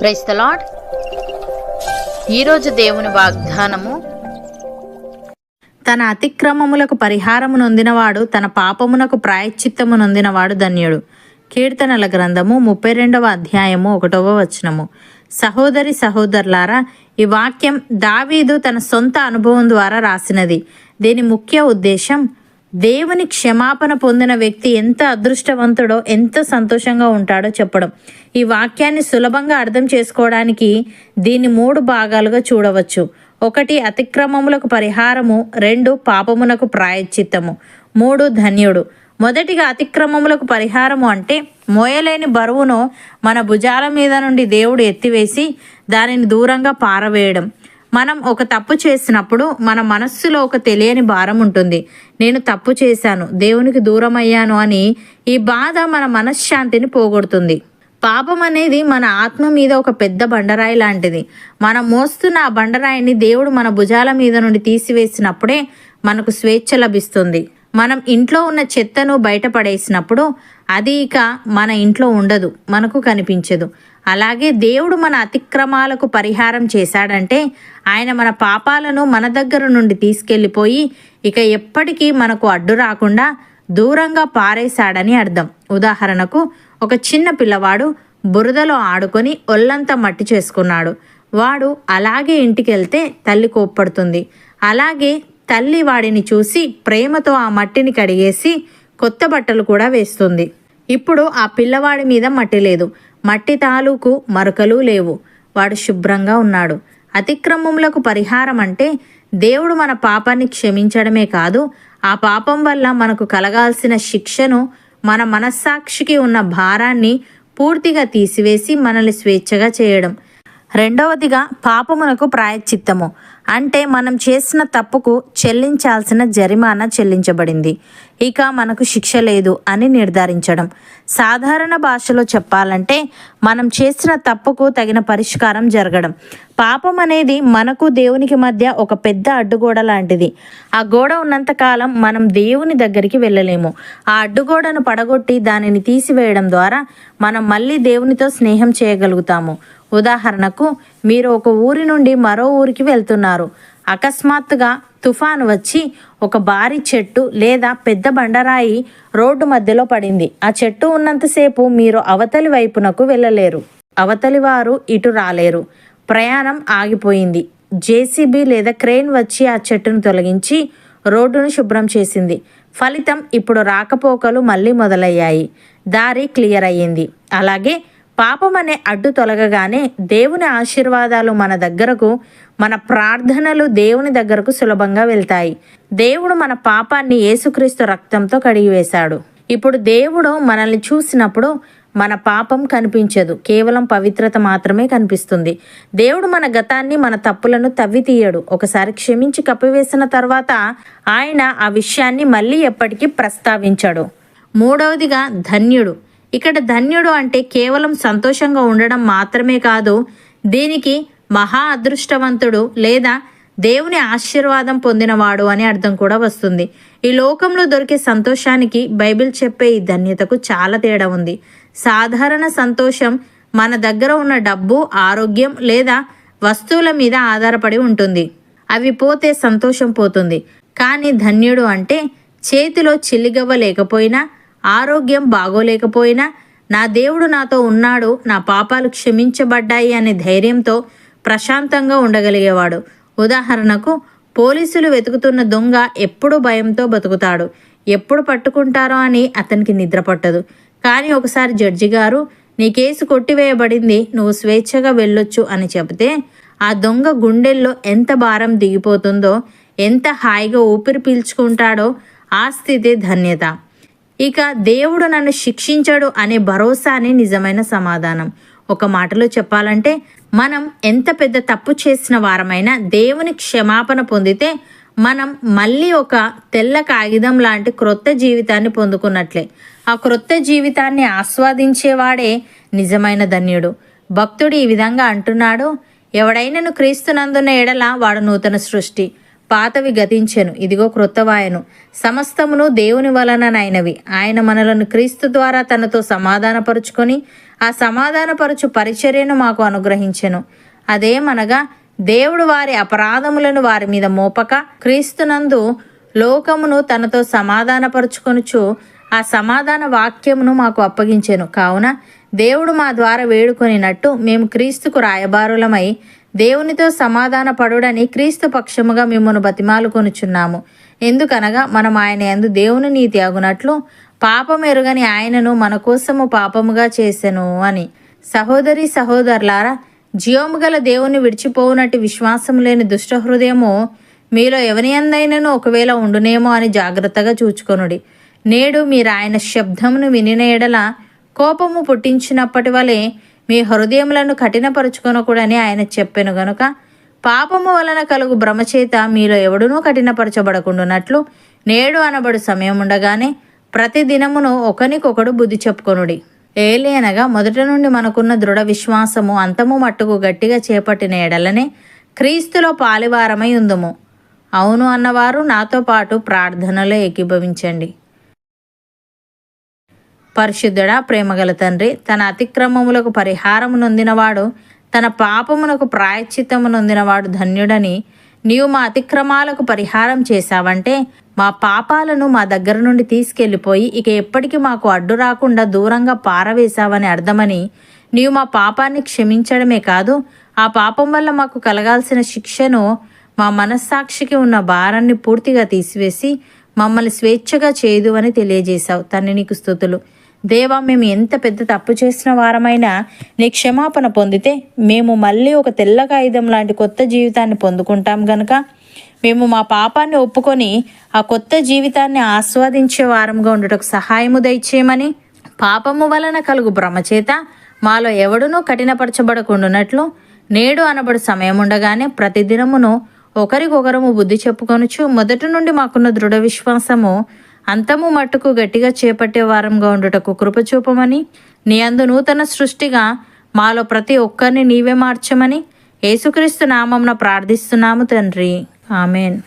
Price the lord ఈరోజు దేవుని వాగ్దానము తన అతిక్రమములకు పరిహారము నొందినవాడు తన పాపమునకు ప్రాయశ్చిత్తము నొందినవాడు ధన్యుడు. కీర్తనల గ్రంథము ముప్పై రెండవ అధ్యాయము ఒకటవ వచనము. సహోదరి సహోదరులారా ఈ వాక్యం దావీదు తన సొంత అనుభవం ద్వారా రాసినది. దీని ముఖ్య ఉద్దేశం దేవుని క్షమాపణ పొందిన వ్యక్తి ఎంత అదృష్టవంతుడో ఎంత సంతోషంగా ఉంటాడో చెప్పడం. ఈ వాక్యాన్ని సులభంగా అర్థం చేసుకోవడానికి దీన్ని మూడు భాగాలుగా చూడవచ్చు. ఒకటి అతిక్రమములకు పరిహారము. రెండు పాపమునకు ప్రాయశ్చిత్తము. మూడు ధన్యుడు. మొదటిగా అతిక్రమములకు పరిహారము అంటే మోయలేని బరువును మన భుజాల మీద నుండి దేవుడు ఎత్తివేసి దానిని దూరంగా పారవేయడం. మనం ఒక తప్పు చేసినప్పుడు మన మనస్సులో ఒక తెలియని భారం ఉంటుంది. నేను తప్పు చేశాను దేవునికి దూరం అయ్యాను అని ఈ బాధ మన మనశ్శాంతిని పోగొడుతుంది. పాపం అనేది మన ఆత్మ మీద ఒక పెద్ద బండరాయి లాంటిది. మనం మోస్తున్న ఆ బండరాయిని దేవుడు మన భుజాల మీద నుండి తీసివేసినప్పుడే మనకు స్వేచ్ఛ లభిస్తుంది. మనం ఇంట్లో ఉన్న చెత్తను బయటపడేసినప్పుడు అది ఇక మన ఇంట్లో ఉండదు మనకు కనిపించదు. అలాగే దేవుడు మన అతిక్రమాలకు పరిహారం చేశాడంటే ఆయన మన పాపాలను మన దగ్గర నుండి తీసుకెళ్ళిపోయి ఇక ఎప్పటికీ మనకు అడ్డు రాకుండా దూరంగా పారేశాడని అర్థం. ఉదాహరణకు ఒక చిన్న పిల్లవాడు బురదలో ఆడుకొని ఒళ్ళంతా మట్టి చేసుకున్నాడు. వాడు అలాగే ఇంటికి వెళ్తే తల్లి కోప్పడుతుంది. అలాగే తల్లి వాడిని చూసి ప్రేమతో ఆ మట్టిని కడిగేసి కొత్త బట్టలు కూడా వేస్తుంది. ఇప్పుడు ఆ పిల్లవాడి మీద మట్టి లేదు. మట్టి తాలూకు మరకలు లేవు. వాడు శుభ్రంగా ఉన్నాడు. అతిక్రమములకు పరిహారం అంటే దేవుడు మన పాపాన్ని క్షమించడమే కాదు ఆ పాపం వల్ల మనకు కలగాల్సిన శిక్షను మన మనస్సాక్షికి ఉన్న భారాన్ని పూర్తిగా తీసివేసి మనల్ని స్వేచ్ఛగా చేయడం. రెండవదిగా పాపమునకు ప్రాయశ్చిత్తము. అంటే మనం చేసిన తప్పుకు చెల్లించాల్సిన జరిమానా చెల్లించబడింది. ఇక మనకు శిక్ష లేదు అని నిర్ధారించడం. సాధారణ భాషలో చెప్పాలంటే మనం చేసిన తప్పుకు తగిన పరిష్కారం జరగడం. పాపం అనేది మనకు దేవునికి మధ్య ఒక పెద్ద అడ్డుగోడ లాంటిది. ఆ గోడ ఉన్నంత కాలం మనం దేవుని దగ్గరికి వెళ్ళలేము. ఆ అడ్డుగోడను పడగొట్టి దానిని తీసివేయడం ద్వారా మనం మళ్ళీ దేవునితో స్నేహం చేయగలుగుతాము. ఉదాహరణకు మీరు ఒక ఊరి నుండి మరో ఊరికి వెళ్తున్నారు. అకస్మాత్తుగా తుఫాను వచ్చి ఒక భారీ చెట్టు లేదా పెద్ద బండరాయి రోడ్డు మధ్యలో పడింది. ఆ చెట్టు ఉన్నంతసేపు మీరు అవతలి వైపునకు వెళ్ళలేరు. అవతలి వారు ఇటు రాలేరు. ప్రయాణం ఆగిపోయింది. జేసీబీ లేదా క్రెయిన్ వచ్చి ఆ చెట్టును తొలగించి రోడ్డును శుభ్రం చేసింది. ఫలితం ఇప్పుడు రాకపోకలు మళ్ళీ మొదలయ్యాయి. దారి క్లియర్ అయ్యింది. అలాగే పాపం అనే అడ్డు తొలగగానే దేవుని ఆశీర్వాదాలు మన దగ్గరకు మన ప్రార్థనలు దేవుని దగ్గరకు సులభంగా వెళ్తాయి. దేవుడు మన పాపాన్ని యేసుక్రీస్తు రక్తంతో కడిగివేశాడు. ఇప్పుడు దేవుడు మనల్ని చూసినప్పుడు మన పాపం కనిపించదు. కేవలం పవిత్రత మాత్రమే కనిపిస్తుంది. దేవుడు మన గతాన్ని మన తప్పులను తవ్వి తీయడు ఒకసారి క్షమించి కప్పివేసిన తర్వాత ఆయన ఆ విషయాన్ని మళ్ళీ ఎప్పటికీ ప్రస్తావించడు. మూడవదిగా ధన్యుడు. ఇక్కడ ధన్యుడు అంటే కేవలం సంతోషంగా ఉండడం మాత్రమే కాదు దీనికి మహా అదృష్టవంతుడు లేదా దేవుని ఆశీర్వాదం పొందినవాడు అని అర్థం కూడా వస్తుంది. ఈ లోకంలో దొరికే సంతోషానికి బైబిల్ చెప్పే ఈ ధన్యతకు చాలా తేడా ఉంది. సాధారణ సంతోషం మన దగ్గర ఉన్న డబ్బు ఆరోగ్యం లేదా వస్తువుల మీద ఆధారపడి ఉంటుంది. అవి పోతే సంతోషం పోతుంది. కానీ ధన్యుడు అంటే చేతిలో చిల్లిగవ్వ లేకపోయినా ఆరోగ్యం బాగోలేకపోయినా నా దేవుడు నాతో ఉన్నాడు నా పాపాలు క్షమించబడ్డాయి అనే ధైర్యంతో ప్రశాంతంగా ఉండగలిగేవాడు. ఉదాహరణకు పోలీసులు వెతుకుతున్న దొంగ ఎప్పుడు భయంతో బతుకుతాడు. ఎప్పుడు పట్టుకుంటారో అని అతనికి నిద్ర పట్టదు. కానీ ఒకసారి జడ్జి గారు నీ కేసు కొట్టివేయబడింది నువ్వు స్వేచ్ఛగా వెళ్ళొచ్చు అని చెబితే ఆ దొంగ గుండెల్లో ఎంత భారం దిగిపోతుందో ఎంత హాయిగా ఊపిరి పీల్చుకుంటాడో ఆ స్థితి ధన్యత. ఇక దేవుడు నన్ను శిక్షించడు అనే భరోసానే నిజమైన సమాధానం. ఒక మాటలో చెప్పాలంటే మనం ఎంత పెద్ద తప్పు చేసిన వారమైనా దేవుని క్షమాపణ పొందితే మనం మళ్ళీ ఒక తెల్ల కాగితం లాంటి క్రొత్త జీవితాన్ని పొందుకున్నట్లే. ఆ క్రొత్త జీవితాన్ని ఆస్వాదించేవాడే నిజమైన ధన్యుడు. భక్తుడు ఈ విధంగా అంటున్నాడు ఎవడైనను క్రీస్తునందున్న ఎడల వాడు నూతన సృష్టి. పాతవి గతించెను. ఇదిగో క్రొత్తవాయను. సమస్తమును దేవుని వలననైనవి. ఆయన మనలను క్రీస్తు ద్వారా తనతో సమాధానపరుచుకొని ఆ సమాధానపరచు పరిచర్యను మాకు అనుగ్రహించెను. అదేమనగా దేవుడు వారి అపరాధములను వారి మీద మోపక క్రీస్తునందు లోకమును తనతో సమాధానపరుచుకొనుచు ఆ సమాధాన వాక్యమును మాకు అప్పగించెను. కావున దేవుడు మా ద్వారా వేడుకొనినట్టు మేము క్రీస్తుకు రాయబారులమై దేవునితో సమాధాన పడుడని క్రీస్తు పక్షముగా మిమ్మల్ని బతిమాలుకొనుచున్నాము. ఎందుకనగా మనం ఆయన యందు దేవుని నీతి అగునట్లు పాపం ఎరుగని ఆయనను మన కోసము పాపముగా చేసెను అని. సహోదరి సహోదరులారా జీవము గల దేవుని విడిచిపోవునట్టు విశ్వాసం లేని దుష్టహృదయము మీలో ఎవని అందైనను ఒకవేళ ఉండునేమో అని జాగ్రత్తగా చూచుకొనుడి. నేడు మీరు ఆయన శబ్దమును వినిన ఎడల కోపము పుట్టించినప్పటి వలె మీ హృదయములను కఠినపరుచుకొనకూడని ఆయన చెప్పెను గనుక. పాపము వలన కలుగు భ్రమచేత మీలో ఎవడునూ కఠినపరచబడకుండునట్లు నేడు అనబడు సమయం ఉండగానే ప్రతి దినమును ఒకనికొకడు బుద్ధి చెప్పుకొనుడి. ఏలి అనగా మొదటి నుండి మనకున్న దృఢ విశ్వాసము అంతము మట్టుకు గట్టిగా చేపట్టిన ఎడలనే క్రీస్తులో పాలివారమై ఉందము. అవును అన్నవారు నాతో పాటు ప్రార్థనలో ఏకీభవించండి. పరిశుద్ధుడా ప్రేమగల తండ్రి తన అతిక్రమములకు పరిహారము నొందినవాడు తన పాపమునకు ప్రాయశ్చిత్తము నొందినవాడు ధన్యుడని నీవు మా అతిక్రమాలకు పరిహారం చేశావంటే మా పాపాలను మా దగ్గర నుండి తీసుకెళ్ళిపోయి ఇక ఎప్పటికీ మాకు అడ్డు రాకుండా దూరంగా పారవేశావని అర్థమని నీవు మా పాపాన్ని క్షమించడమే కాదు ఆ పాపం వల్ల మాకు కలగాల్సిన శిక్షను మా మనస్సాక్షికి ఉన్న భారాన్ని పూర్తిగా తీసివేసి మమ్మల్ని స్వేచ్ఛగా చేయదు అని తెలియజేశావు. తన్ని నీకు స్థుతులు. దేవా మేము ఎంత పెద్ద తప్పు చేసిన వారమైనా నీ క్షమాపణ పొందితే మేము మళ్ళీ ఒక తెల్ల కాగితం లాంటి కొత్త జీవితాన్ని పొందుకుంటాం గనక. మేము మా పాపాన్ని ఒప్పుకొని ఆ కొత్త జీవితాన్ని ఆస్వాదించే వారంగా ఉండటకు సహాయము దయచేయమని పాపము వలన కలుగు భ్రమచేత మాలో ఎవడునూ కఠినపరచబడకుండునట్లు నేడు అనబడు సమయం ఉండగానే ప్రతిదినమును ఒకరికొకరము బుద్ధి చెప్పుకొనుచు మొదటి నుండి మాకున్న దృఢ విశ్వాసము అంతము మట్టుకు గట్టిగా చేపట్టే వారంగా ఉండుటకు కృపచూపమని నీ అందు నూతన సృష్టిగా మాలో ప్రతి ఒక్కరిని నీవే మార్చమని యేసుక్రీస్తు నామంన ప్రార్థిస్తున్నాము తండ్రి. ఆమెన్.